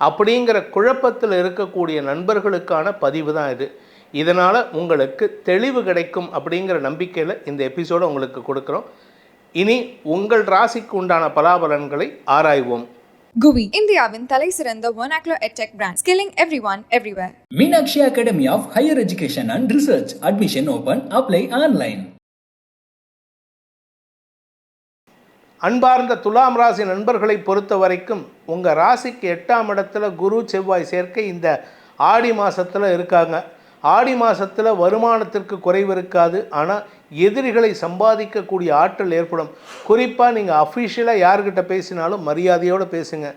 அப்படிங்கிற குழப்பத்தில் இருக்கக்கூடிய நண்பர்களுக்கான பதிவு தான் இது இதனால் உங்களுக்கு தெளிவு கிடைக்கும் அப்படிங்கிற நம்பிக்கையில் இந்த எபிசோடை உங்களுக்கு கொடுக்குறோம் இனி உங்கள் ராசிக்கு உண்டான பலாபலன்களை ஆராய்வோம் குவி இந்தியாவின் தலை சிறந்த ஒனாக்லோ edtech brand skilling everyone everywhere Meenakshi Academy of Higher Education and Research. Admission open. Apply online. அன்பார்ந்த துலாம் ராசி நண்பர்களை பொறுத்த வரைக்கும் உங்கள் ராசிக்கு எட்டாம் இடத்துல குரு செவ்வாய் சேர்க்கை இந்த ஆடி மாதத்தில் இருக்காங்க. ஆடி மாதத்தில் வருமானத்திற்கு குறைவு இருக்காது. ஆனால் எதிரிகளை சம்பாதிக்கக்கூடிய ஆற்றல் ஏற்படும். குறிப்பாக நீங்கள் அஃபிஷியலாக யார்கிட்ட பேசினாலும் மரியாதையோடு பேசுங்க.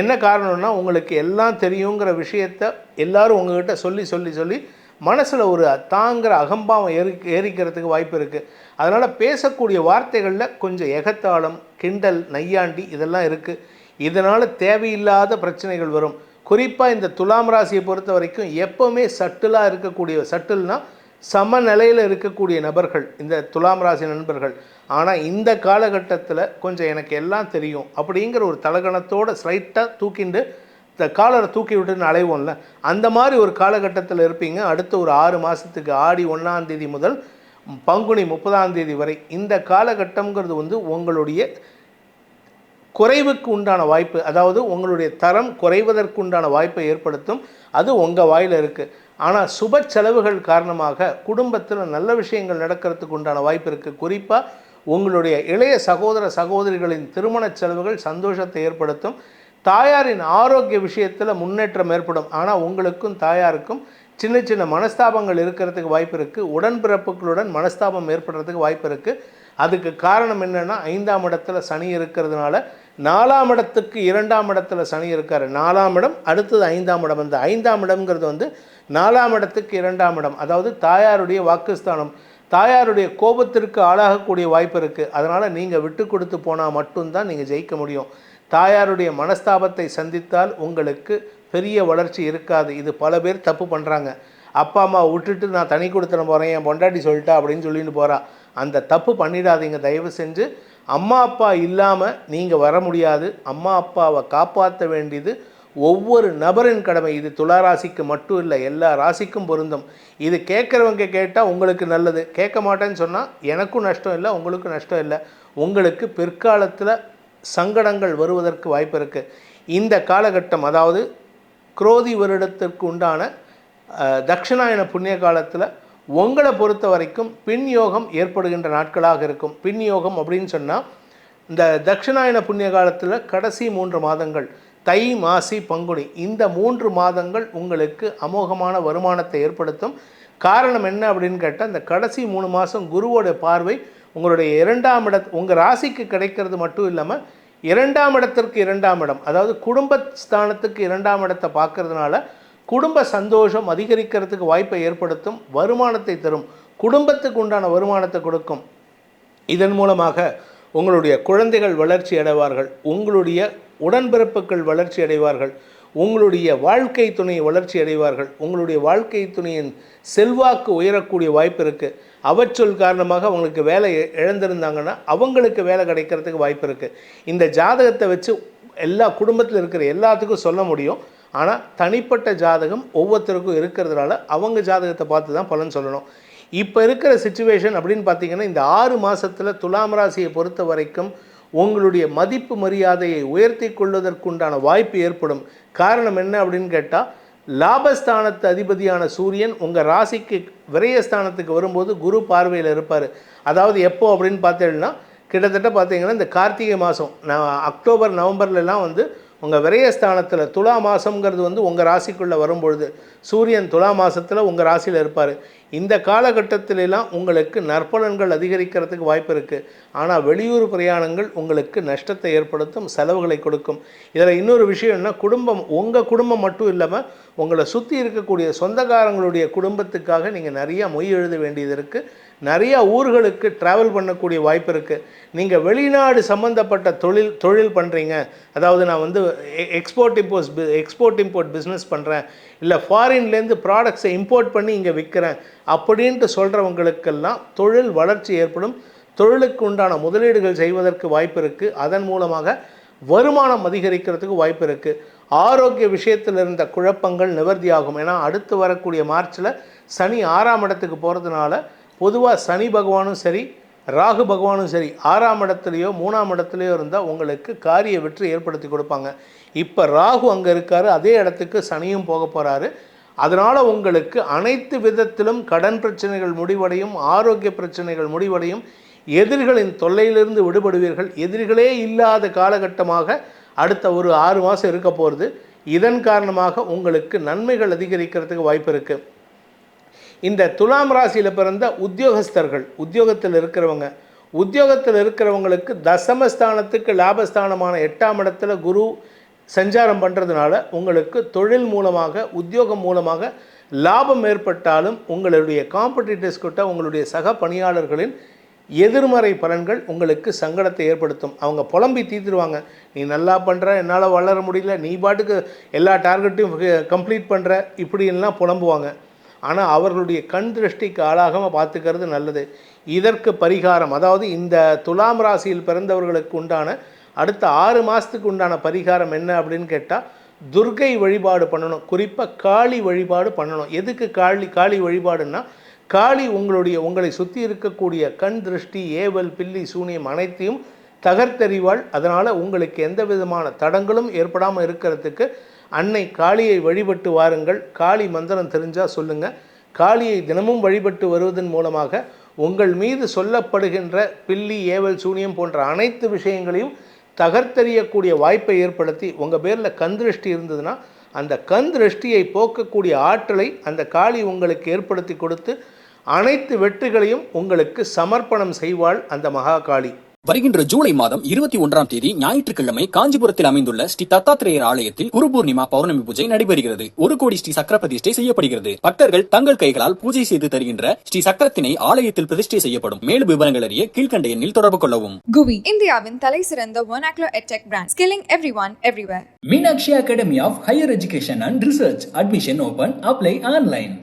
என்ன காரணம்னா உங்களுக்கு எல்லாம் தெரியுங்கிற விஷயத்த எல்லாரும் உங்ககிட்ட சொல்லி சொல்லி சொல்லி மனசில் ஒரு தாங்கிற அகம்பாவம் ஏறி ஏறிக்கிறதுக்கு வாய்ப்பு இருக்குது அதனால் பேசக்கூடிய வார்த்தைகளில் கொஞ்சம் எகத்தாளம் கிண்டல் நையாண்டி இதெல்லாம் இருக்குது இதனால் தேவையில்லாத பிரச்சனைகள் வரும். குறிப்பாக இந்த துலாம் ராசியை பொறுத்த வரைக்கும் எப்போவுமே சட்டிலாக இருக்கக்கூடிய சட்டில்னால் சமநிலையில் இருக்கக்கூடிய நபர்கள் இந்த துலாம் ராசி நண்பர்கள். ஆனால் இந்த காலகட்டத்தில் கொஞ்சம் எனக்கு எல்லாம் தெரியும் அப்படிங்கிற ஒரு தலகணத்தோட ஸ்லைட்டாக தூக்கிண்டு காலரை தூக்கி விட்டுன்னு அலைவோம்ல அந்த மாதிரி ஒரு காலகட்டத்தில் இருப்பீங்க. அடுத்த ஒரு ஆறு மாதத்துக்கு ஆடி ஒன்றாம் தேதி முதல் பங்குனி முப்பதாம் தேதி வரை இந்த காலகட்டம்ங்கிறது வந்து உங்களுடைய குறைவுக்கு உண்டான வாய்ப்பு அதாவது உங்களுடைய தரம் குறைவதற்கு உண்டான வாய்ப்பை ஏற்படுத்தும். அது உங்கள் வாயில் இருக்குது ஆனால் சுப செலவுகள் காரணமாக குடும்பத்தில் நல்ல விஷயங்கள் நடக்கிறதுக்கு உண்டான வாய்ப்பு இருக்குது குறிப்பாக உங்களுடைய இளைய சகோதர சகோதரிகளின் திருமண செலவுகள் சந்தோஷத்தை ஏற்படுத்தும். தாயாரின் ஆரோக்கிய விஷயத்தில் முன்னேற்றம் ஏற்படும். ஆனால் உங்களுக்கும் தாயாருக்கும் சின்ன சின்ன மனஸ்தாபங்கள் இருக்கிறதுக்கு வாய்ப்பு இருக்குது உடன்பிறப்புகளுடன் மனஸ்தாபம் ஏற்படுறதுக்கு வாய்ப்பு இருக்குது அதுக்கு காரணம் என்னென்னா ஐந்தாம் இடத்துல சனி இருக்கிறதுனால நாலாம் இடத்துக்கு இரண்டாம் இடத்துல சனி இருக்கார். நாலாம் இடம் அடுத்தது ஐந்தாம் இடம். அந்த ஐந்தாம் இடம்ங்கிறது வந்து நாலாம் இடத்துக்கு இரண்டாம் இடம். அதாவது தாயாருடைய வாக்குஸ்தானம். தாயாருடைய கோபத்திற்கு ஆளாகக்கூடிய வாய்ப்பு இருக்குது அதனால் நீங்கள் விட்டு கொடுத்து போனால் மட்டும்தான் நீங்கள் ஜெயிக்க முடியும். தாயாருடைய மனஸ்தாபத்தை சந்தித்தால் உங்களுக்கு பெரிய வளர்ச்சி இருக்காது. இது பல பேர் தப்பு பண்ணுறாங்க அப்பா அம்மா விட்டுட்டு நான் தனி கொடுத்துட போகிறேன் என் பொண்டாட்டி சொல்லிட்டா அப்படின்னு சொல்லிட்டு போகிறா அந்த தப்பு பண்ணிடாதீங்க. தயவு செஞ்சு அம்மா அப்பா இல்லாமல் நீங்கள் வர முடியாது. அம்மா அப்பாவை காப்பாற்ற வேண்டியது ஒவ்வொரு நபரின் கடமை. இது துலா ராசிக்கு மட்டும் இல்லை எல்லா ராசிக்கும் பொருந்தும். இது கேட்குறவங்க கேட்டால் உங்களுக்கு நல்லது. கேட்க மாட்டேன்னு சொன்னால் எனக்கும் நஷ்டம் இல்லை உங்களுக்கும் நஷ்டம் இல்லை. உங்களுக்கு பிற்காலத்தில் சங்கடங்கள் வருவதற்கு வாய்ப்பு இருக்குது இந்த காலகட்டம் அதாவது குரோதி வருடத்திற்கு உண்டான தட்சிணாயன புண்ணிய காலத்தில் உங்களை பொறுத்த வரைக்கும் பின் யோகம் ஏற்படுகின்ற நாட்களாக இருக்கும். பின் யோகம் அப்படின்னு சொன்னால் இந்த தட்சிணாயன புண்ணிய காலத்தில் கடைசி மூன்று மாதங்கள் தை மாசி பங்குனி இந்த மூன்று மாதங்கள் உங்களுக்கு அமோகமான வருமானத்தை ஏற்படுத்தும். காரணம் என்ன அப்படின்னு கேட்டால் இந்த கடைசி மூணு மாதம் குருவோட பார்வை உங்களுடைய இரண்டாம் இட உங்கள் ராசிக்கு கிடைக்கிறது மட்டும் இல்லாமல் இரண்டாம் இடத்திற்கு இரண்டாம் இடம் அதாவது குடும்ப ஸ்தானத்துக்கு இரண்டாம் இடத்தை பார்க்கறதுனால குடும்ப சந்தோஷம் அதிகரிக்கிறதுக்கு வாய்ப்பை ஏற்படுத்தும் வருமானத்தை தரும் குடும்பத்துக்கு உண்டான வருமானத்தை கொடுக்கும். இதன் மூலமாக உங்களுடைய குழந்தைகள் வளர்ச்சி அடைவார்கள் உங்களுடைய உடன்பிறப்புகள் வளர்ச்சி அடைவார்கள் உங்களுடைய வாழ்க்கை துணை வளர்ச்சி அடைவார்கள். உங்களுடைய வாழ்க்கை துணையின் செல்வாக்கு உயரக்கூடிய வாய்ப்பு இருக்குது அவற்றொல் காரணமாக அவங்களுக்கு வேலை இழந்திருந்தாங்கன்னா அவங்களுக்கு வேலை கிடைக்கிறதுக்கு வாய்ப்பு இருக்குது இந்த ஜாதகத்தை வச்சு எல்லா குடும்பத்தில் இருக்கிற எல்லாத்துக்கும் சொல்ல முடியும். ஆனால் தனிப்பட்ட ஜாதகம் ஒவ்வொருத்தருக்கும் இருக்கிறதுனால அவங்க ஜாதகத்தை பார்த்து தான் பலன் சொல்லணும். இப்போ இருக்கிற சுச்சுவேஷன் அப்படின்னு பார்த்தீங்கன்னா இந்த ஆறு மாதத்தில் துலாம் ராசியை பொறுத்த வரைக்கும் உங்களுடைய மதிப்பு மரியாதையை உயர்த்தி கொள்வதற்குண்டான வாய்ப்பு ஏற்படும். காரணம் என்ன அப்படின்னு கேட்டால் லாபஸ்தானத்து அதிபதியான சூரியன் உங்கள் ராசிக்கு விரயஸ்தானத்துக்கு வரும்போது குரு பார்வையில் இருப்பார். அதாவது எப்போ அப்படின்னு பார்த்தீங்கன்னா கிட்டத்தட்ட பார்த்தீங்கன்னா இந்த கார்த்திகை மாதம் நான் அக்டோபர் நவம்பர்லலாம் வந்து உங்கள் விரயஸ்தானத்தில் துலா மாதங்கிறது வந்து உங்கள் ராசிக்குள்ளே வரும்பொழுது சூரியன் துலா மாதத்தில் உங்கள் ராசியில் இருப்பார். இந்த காலகட்டத்திலெல்லாம் உங்களுக்கு நற்பலன்கள் அதிகரிக்கிறதுக்கு வாய்ப்பு இருக்குது ஆனால் வெளியூர் பிரயாணங்கள் உங்களுக்கு நஷ்டத்தை ஏற்படுத்தும் செலவுகளை கொடுக்கும். இதில் இன்னொரு விஷயம் என்ன குடும்பம் உங்கள் குடும்பம் மட்டும் இல்லாமல் உங்களை சுற்றி இருக்கக்கூடிய சொந்தக்காரங்களுடைய குடும்பத்துக்காக நீங்கள் நிறையா மொய் எழுத வேண்டியது இருக்குது நிறையா ஊர்களுக்கு ட்ராவல் பண்ணக்கூடிய வாய்ப்பு இருக்குது நீங்கள் வெளிநாடு சம்மந்தப்பட்ட தொழில் தொழில் பண்ணுறீங்க அதாவது நான் வந்து export import export import business பண்ணுறேன் இல்லை ஃபாரின்லேருந்து ப்ராடக்ட்ஸை இம்போர்ட் பண்ணி இங்கே விற்கிறேன் அப்படின்ட்டு சொல்கிறவங்களுக்கெல்லாம் தொழில் வளர்ச்சி ஏற்படும். தொழிலுக்கு உண்டான முதலீடுகள் செய்வதற்கு வாய்ப்பு இருக்குது அதன் மூலமாக வருமானம் அதிகரிக்கிறதுக்கு வாய்ப்பு இருக்குது ஆரோக்கிய விஷயத்தில் இருந்த குழப்பங்கள் நிவர்த்தியாகும். ஏன்னா அடுத்து வரக்கூடிய மார்ச்சில் சனி ஆறாம் இடத்துக்கு போகிறதுனால பொதுவாக சனி பகவானும் சரி ராகு பகவானும் சரி ஆறாம் இடத்துலையோ மூணாம் இடத்துலையோ இருந்தால் உங்களுக்கு காரிய வெற்றி ஏற்படுத்தி கொடுப்பாங்க. இப்போ ராகு அங்கே இருக்காரு அதே இடத்துக்கு சனியும் போக போகிறாரு அதனால் உங்களுக்கு அனைத்து விதத்திலும் கடன் பிரச்சனைகள் முடிவடையும் ஆரோக்கிய பிரச்சனைகள் முடிவடையும். எதிரிகளின் தொல்லையிலிருந்து விடுபடுவீர்கள். எதிரிகளே இல்லாத காலகட்டமாக அடுத்த ஒரு ஆறு மாதம் இருக்க போகிறது இதன் காரணமாக உங்களுக்கு நன்மைகள் அதிகரிக்கிறதுக்கு வாய்ப்பு இருக்குது இந்த துலாம் ராசியில் பிறந்த உத்தியோகஸ்தர்கள் உத்தியோகத்தில் இருக்கிறவங்க உத்தியோகத்தில் இருக்கிறவங்களுக்கு தசமஸ்தானத்துக்கு லாபஸ்தானமான எட்டாம் இடத்துல குரு சஞ்சாரம் பண்ணுறதுனால உங்களுக்கு தொழில் மூலமாக உத்தியோகம் மூலமாக லாபம் ஏற்பட்டாலும் உங்களுடைய காம்படிட்டர்ஸ் கிட்ட உங்களுடைய சக பணியாளர்களின் எதிர்மறை பலன்கள் உங்களுக்கு சங்கடத்தை ஏற்படுத்தும். அவங்க புலம்பி தீர்த்துருவாங்க. நீ நல்லா பண்ணுற என்னால் வளர முடியல நீ பாட்டுக்கு எல்லா டார்கெட்டையும் கம்ப்ளீட் பண்ணுற இப்படின்லாம் புலம்புவாங்க. ஆனால் அவர்களுடைய கண் திருஷ்டிக்கு ஆளாகாமல் பார்த்துக்கிறது நல்லது. இதற்கு பரிகாரம் அதாவது இந்த துலாம் ராசியில் பிறந்தவர்களுக்கு உண்டான அடுத்த ஆறு மாதத்துக்கு உண்டான பரிகாரம் என்ன அப்படின்னு கேட்டால் துர்கை வழிபாடு பண்ணணும். குறிப்பாக காளி வழிபாடு பண்ணணும். எதுக்கு காளி காளி வழிபாடுன்னா காளி உங்களுடைய உங்களை சுற்றி இருக்கக்கூடிய கண் திருஷ்டி ஏவல் பில்லி சூனியம் அனைத்தையும் தகர்த்தெறிவாள். அதனால் உங்களுக்கு எந்த விதமான தடங்களும் ஏற்படாமல் இருக்கிறதுக்கு அன்னை காளியை வழிபட்டு வாருங்கள். காளி மந்திரம் தெரிஞ்சால் சொல்லுங்கள் காளியை தினமும் வழிபட்டு வருவதன் மூலமாக உங்கள் மீது சொல்லப்படுகின்ற பில்லி ஏவல் சூனியம் போன்ற அனைத்து விஷயங்களையும் தகர்த்தெறியக்கூடிய வாய்ப்பை ஏற்படுத்தி உங்கள் பேரில் கந்திருஷ்டி இருந்ததுன்னா அந்த கண் திருஷ்டியை போக்கக்கூடிய ஆற்றலை அந்த காளி உங்களுக்கு ஏற்படுத்தி கொடுத்து அனைத்து வெற்றிகளையும் உங்களுக்கு சமர்ப்பணம் செய்வாள் அந்த மகா காளி. வருகின்ற ஜூலை மாதம் இருபத்தி ஒன்றாம் தேதி ஞாயிற்றுக்கிழமை காஞ்சிபுரத்தில் அமைந்துள்ள ஸ்ரீ தத்தாத்திரேயர் ஆலயத்தில் குரு பூர்ணிமா பௌர்ணமி பூஜை நடைபெறுகிறது. ஒரு கோடி ஸ்ரீ சக்கர பிரதிஷ்டை செய்யப்படுகிறது. பக்தர்கள் தங்கள் கைகளால் பூஜை செய்து தருகின்ற ஸ்ரீ சக்கரத்தினை ஆலயத்தில் பிரதிஷ்டை செய்யப்படும். மேலும் விவரங்கள் அறிய கீழ்கண்ட எண்ணில் தொடர்பு கொள்ளவும். குவி இந்தியாவின் தலை சிறந்த ஒனாக்லோ edtech brand skilling everyone everywhere Meenakshi academy of higher education and research admission open apply online